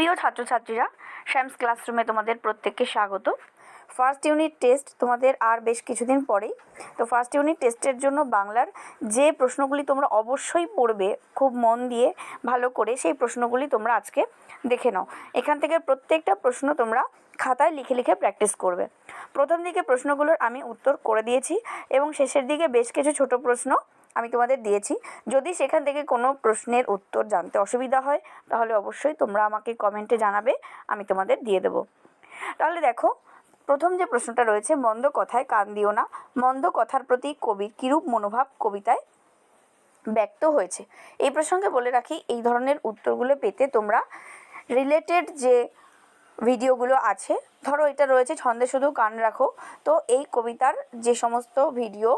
প্রিয় ছাত্রছাত্রীরা, শ্যামস ক্লাসরুমে তোমাদের প্রত্যেককে স্বাগত। ফার্স্ট ইউনিট টেস্ট তোমাদের আর বেশ কিছুদিন পরেই। তো ফার্স্ট ইউনিট টেস্টের জন্য বাংলার যে প্রশ্নগুলি তোমরা অবশ্যই পড়বে, খুব মন দিয়ে ভালো করে সেই প্রশ্নগুলি তোমরা আজকে দেখে নাও। এখান থেকে প্রত্যেকটা প্রশ্ন তোমরা খাতায় লিখে লিখে প্র্যাকটিস করবে। প্রথম দিকে প্রশ্নগুলোর আমি উত্তর করে দিয়েছি এবং শেষের দিকে বেশ কিছু ছোট প্রশ্ন আমি তোমাদের দিয়েছি। যদি সেখান থেকে কোনো প্রশ্নের উত্তর জানতে অসুবিধা হয়, তাহলে অবশ্যই তোমরা আমাকে কমেন্টে জানাবে, আমি তোমাদের দিয়ে দেবো। তাহলে দেখো, প্রথম যে প্রশ্নটা রয়েছে, মন্দ কথায় কান দিও না। মন্দ কথার প্রতি কবির কিরূপ মনোভাব কবিতায় ব্যক্ত হয়েছে? এই প্রসঙ্গে বলে রাখি, এই ধরনের উত্তরগুলো পেতে তোমরা রিলেটেড যে ভিডিওগুলো আছে। ধরো এটা রয়েছে ছন্দে শুধু কান রাখো। তো এই কবিতার যে সমস্ত ভিডিও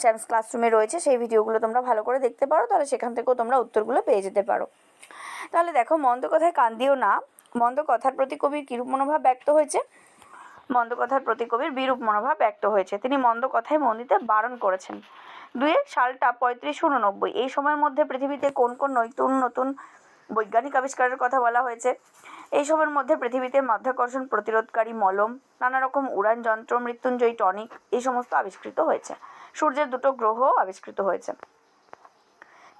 স্যামস ক্লাসরুমে রয়েছে, সেই ভিডিওগুলো তোমরা ভালো করে দেখতে পারো, তাহলে সেখান থেকেও তোমরা উত্তরগুলো পেয়ে যেতে পারো। তাহলে দেখো, মন্দ কথায় কান দিও না। মন্দ কথার প্রতি কবির কিরূপ মনোভাব ব্যক্ত হয়েছে? মন্দ কথার প্রতি কবির বিরূপ মনোভাব ব্যক্ত হয়েছে। তিনি মন্দ কথায় মন দিতে বারণ করেছেন। দুয়ের সালটা পঁয়ত্রিশ উননব্বই এই সময়ের মধ্যে পৃথিবীতে কোন কোন নতুন নতুন বৈজ্ঞানিক আবিষ্কারের কথা বলা হয়েছে। এই সময়ের মধ্যে পৃথিবীতে মাধ্যাকর্ষণ প্রতিরোধকারী মলম নানা রকম উড়ান যন্ত্র, মৃত্যুঞ্জয়ী টনিক এই সমস্ত আবিষ্কৃত হয়েছে। সূর্যের দুটো গ্রহ আবিষ্কৃত হয়েছে।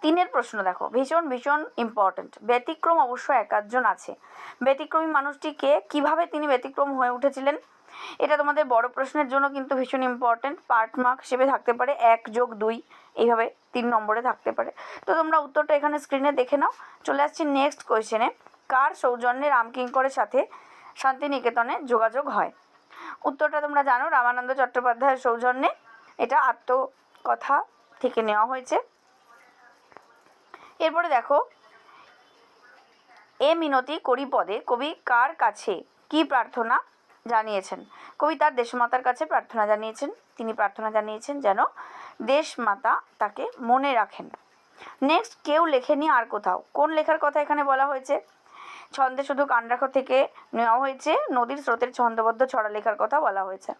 তিনের প্রশ্ন দেখো, ভীষণ ভীষণ ইম্পর্ট্যান্ট ব্যতিক্রম অবশ্য একাধজন আছে। ব্যতিক্রমী মানুষটিকে কীভাবে তিনি ব্যতিক্রম হয়ে উঠেছিলেন? এটা তোমাদের বড় প্রশ্নের জন্য কিন্তু ভীষণ ইম্পর্ট্যান্ট পার্ট মার্ক হিসেবে থাকতে পারে, এক যোগ দুই, এইভাবে তিন নম্বরে থাকতে পারে। তো তোমরা উত্তরটা এখানে স্ক্রিনে দেখে নাও। চলে আসছি নেক্সট কোয়েশ্চেনে কার সৌজন্যে রামকিঙ্করের সাথে শান্তিনিকেতনে যোগাযোগ হয়? উত্তরটা তোমরা জানো, রামানন্দ চট্টোপাধ্যায়ের সৌজন্যে। এটা আত্মকথা থেকে নেওয়া হয়েছে। এরপরে দেখো, এ মিনতি করি পদে কবি কার কাছে? কি প্রার্থনা? জানিয়েছেন। কবি তার দেশমাতার কাছে প্রার্থনা জানিয়েছেন। তিনি প্রার্থনা জানিয়েছেন যেন দেশমাতা তাকে মনে রাখেন। নেক্সট কেউ লেখেনি আর কোথাও। কোন লেখার কথা এখানে বলা হয়েছে? ছন্দে শুধু কানরাখ থেকে নেওয়া হয়েছে। নদীর স্রোতের ছন্দবদ্ধ ছড়া লেখার কথা বলা হয়েছে।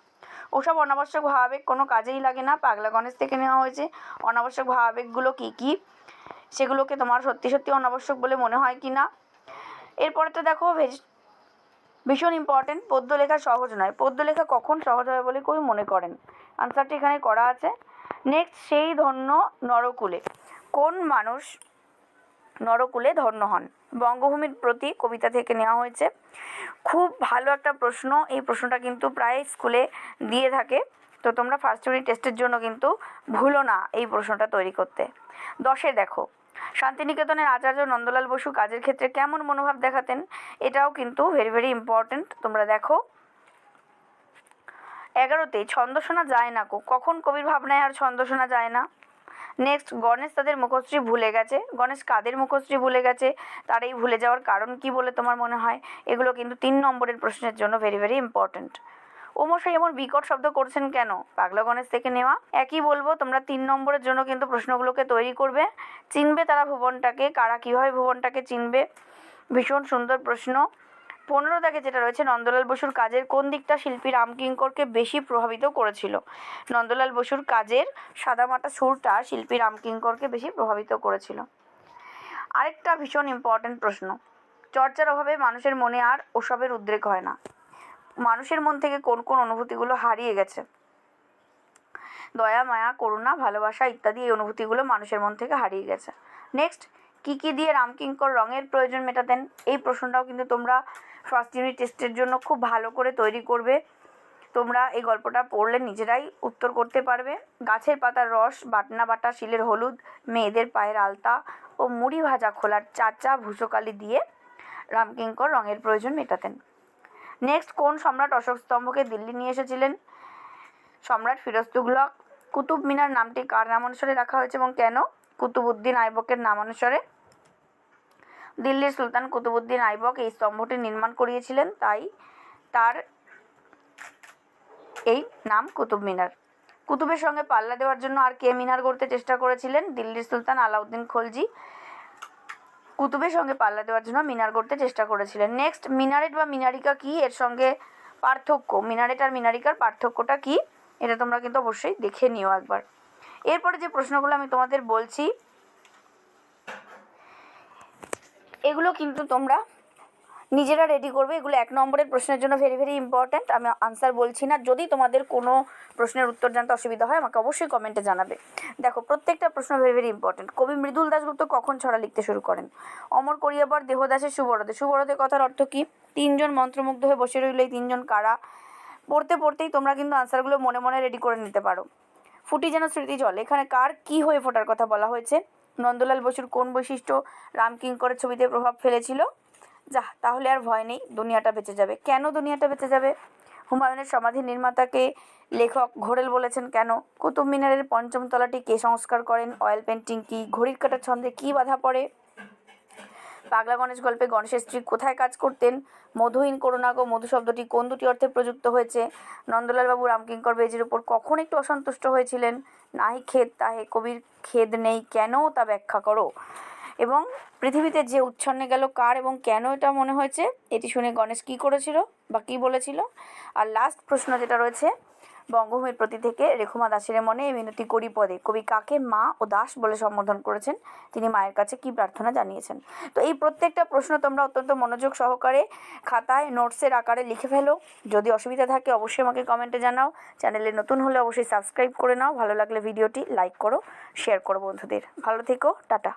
ওসব অনাবশ্যক ভাবাবেগ কোনো কাজেই লাগে না। পাগলা গণেশ থেকে নেওয়া হয়েছে। অনাবশ্যক ভাবাবেগগুলো কী কী? সেগুলোকে তোমার সত্যি সত্যি অনাবশ্যক বলে মনে হয় কি না? এরপরে তো দেখো ভেজ- ভীষণ ইম্পর্টেন্ট পদ্য লেখা সহজ নয়। পদ্য লেখা কখন সহজ হবে বলে কবি মনে করেন? আনসারটি এখানে করা আছে। নেক্সট সেই ধন্য নরকুলে। কোন মানুষ নরকুলে ধন্য হন? বঙ্গভূমির প্রতি কবিতা থেকে নেওয়া হয়েছে। খুব ভালো একটা প্রশ্ন। এই প্রশ্নটা কিন্তু প্রায় স্কুলে দিয়ে থাকে। তো তোমরা ফার্স্ট ইউনিট টেস্টের জন্য কিন্তু ভুলো না এই প্রশ্নটা তৈরি করতে। দশে দেখো। শান্তিনিকেতনের আচার্য নন্দলাল বসু কাজের ক্ষেত্রে কেমন মনোভাব দেখাতেন? এটাও কিন্তু ভেরি ভেরি ইম্পর্ট্যান্ট তোমরা দেখো। এগারোতে, ছন্দ শোনা যায় না কো, কখন কবির ভাবনায় আর ছন্দ শোনা যায় না? নেক্সট গণেশ তাদের মুখশ্রী ভুলে গেছে। গণেশ কাদের মুখশ্রী ভুলে গেছে? তার এই ভুলে যাওয়ার কারণ কি বলে তোমার মনে হয়? এগুলো কিন্তু তিন নম্বরের প্রশ্নের জন্য ভেরি ভেরি ইম্পর্ট্যান্ট ও মশাই এমন বিকট শব্দ করছেন কেন? পাগলা গণেশ থেকে নেওয়া? একই বলব, তোমরা তিন নম্বরের জন্য কিন্তু প্রশ্নগুলোকে তৈরি করবে। চিনবে তারা ভুবনটাকে? কারা কীভাবে ভুবনটাকে চিনবে? ভীষণ সুন্দর প্রশ্ন। পনেরো দাগে যেটা রয়েছে, নন্দলাল বসুর কাজের কোন দিকটা শিল্পী রামকিঙ্করকে বেশি প্রভাবিত করেছিল? নন্দলাল বসুর কাজের সাদামাটা সুরটা শিল্পী রামকিঙ্করকে বেশি প্রভাবিত করেছিল। আরেকটা ভীষণ ইম্পর্ট্যান্ট প্রশ্ন। চর্চার অভাবে মানুষের মনে আর ওসবের উদ্রেক হয় না। মানুষের মন থেকে কোন কোন অনুভূতিগুলো হারিয়ে গেছে। দয়া, মায়া, করুণা, ভালোবাসা ইত্যাদি এই অনুভূতিগুলো মানুষের মন থেকে হারিয়ে গেছে। নেক্সট কী কী দিয়ে রামকিঙ্কর রঙের প্রয়োজন মেটাতেন? এই প্রশ্নটাও কিন্তু তোমরা ফার্স্ট ইউনিট টেস্টের জন্য খুব ভালো করে তৈরি করবে। তোমরা এই গল্পটা পড়লে নিজেরাই উত্তর করতে পারবে। গাছের পাতার রস, বাটনা বাটা, শিলের হলুদ, মেয়েদের পায়ের আলতা ও মুড়ি ভাজা খোলার চাচা ভূষকালি দিয়ে রামকিঙ্কর রঙের প্রয়োজন মেটাতেন। নেক্সট কোন সম্রাট অশোক স্তম্ভকে দিল্লি নিয়ে এসেছিলেন? সম্রাট ফিরোজ তুগলক কুতুব মিনার নামটি কার নাম অনুসারে রাখা হয়েছে এবং কেন? কুতুবুদ্দিন আইবকের নাম অনুসারে দিল্লির সুলতান কুতুবুদ্দিন আইবক এই স্তম্ভটি নির্মাণ করিয়েছিলেন, তাই তার এই নাম কুতুব মিনার। কুতুবের সঙ্গে পাল্লা দেওয়ার জন্য আর কে মিনার গড়তে চেষ্টা করেছিলেন? দিল্লির সুলতান আলাউদ্দিন খলজি। কুতুবের সঙ্গে পাল্লা দেওয়ার জন্য মিনার করতে চেষ্টা করেছিলেন। নেক্সট মিনারেট বা মিনারিকা কি? এর সঙ্গে পার্থক্য। মিনারেট আর মিনারিকার পার্থক্যটা কি? এটা তোমরা কিন্তু অবশ্যই দেখে নিও একবার। এরপরে যে প্রশ্নগুলো আমি তোমাদের বলছি, এগুলো কিন্তু তোমরা নিজেরা রেডি করবে। এগুলো এক নম্বরের প্রশ্নের জন্য ভেরি ভেরি ইম্পর্ট্যান্ট আমি আনসার বলছি না। যদি তোমাদের কোনো প্রশ্নের উত্তর জানতে অসুবিধা হয়, আমাকে অবশ্যই কমেন্টে জানাবে। দেখো, প্রত্যেকটা প্রশ্ন ভেরি ভেরি ইম্পর্ট্যান্ট কবি মৃদুল দাশগুপ্ত কখন ছড়া লিখতে শুরু করেন? অমর করিয়াবার দেহদাসের সুবরদে। সুবরদে কথার অর্থ কি? তিনজন মন্ত্রমুগ্ধ হয়ে বসে রইল এই তিনজন কারা? পড়তে, পড়তেই তোমরা কিন্তু আনসারগুলো মনে মনে রেডি করে নিতে পারো। ফুটি যেন স্মৃতি জল। এখানে কার কি হয়ে ফোটার কথা বলা হয়েছে? নন্দলাল বসুর কোন বৈশিষ্ট্য? রামকিঙ্করের ছবিতে প্রভাব ফেলেছিল? যা তাহলে আর ভয় নেই, দুনিয়াটা বেঁচে যাবে। কেন দুনিয়াটা বেঁচে যাবে? হুমায়ুনের সমাধি নির্মাতাকে লেখক ঘোরেল বলেছেন, কেন? কুতুব মিনারের পঞ্চম তলাটি কে সংস্কার করেন? অয়েল পেন্টিং কি? ঘড়ির কাটা ছন্দে কি বাধা পড়ে? পাগলা গণেশ গল্পে গণেশের স্ত্রী কোথায় কাজ করতেন? মধুহীন করুণা গো মধু শব্দটি কোন দুটি অর্থে প্রযুক্ত হয়েছে? নন্দলাল বাবু রামকিঙ্কর বেজির উপর কখন একটু অসন্তুষ্ট হয়েছিলেন? নাহি খেদ, তাহে কবির খেদ নেই, কেন তা ব্যাখ্যা করো? এবং পৃথিবীতে যে উচ্ছন্নে গেল কার এবং কেন এটা মনে হয়েছে, এটি শুনে গণেশ কী করেছিল বা কী বলেছিল? আর লাস্ট প্রশ্ন যেটা রয়েছে, বঙ্গভূমির প্রতি থেকে রেখুমা দাসের মনে এই মিনতি করি পদে। কবি কাকে মা ও দাস বলে সম্বোধন করেছেন, তিনি মায়ের কাছে কি প্রার্থনা জানিয়েছেন? তো এই প্রত্যেকটা প্রশ্ন তোমরা অত্যন্ত মনোযোগ সহকারে খাতায় নোটসের আকারে লিখে ফেলো। যদি অসুবিধা থাকে, অবশ্যই আমাকে কমেন্টে জানাও। চ্যানেলে নতুন হলে অবশ্যই সাবস্ক্রাইব করে নাও। ভালো লাগলে ভিডিওটি লাইক করো শেয়ার করো বন্ধুদের। ভালো থেকো, টাটা।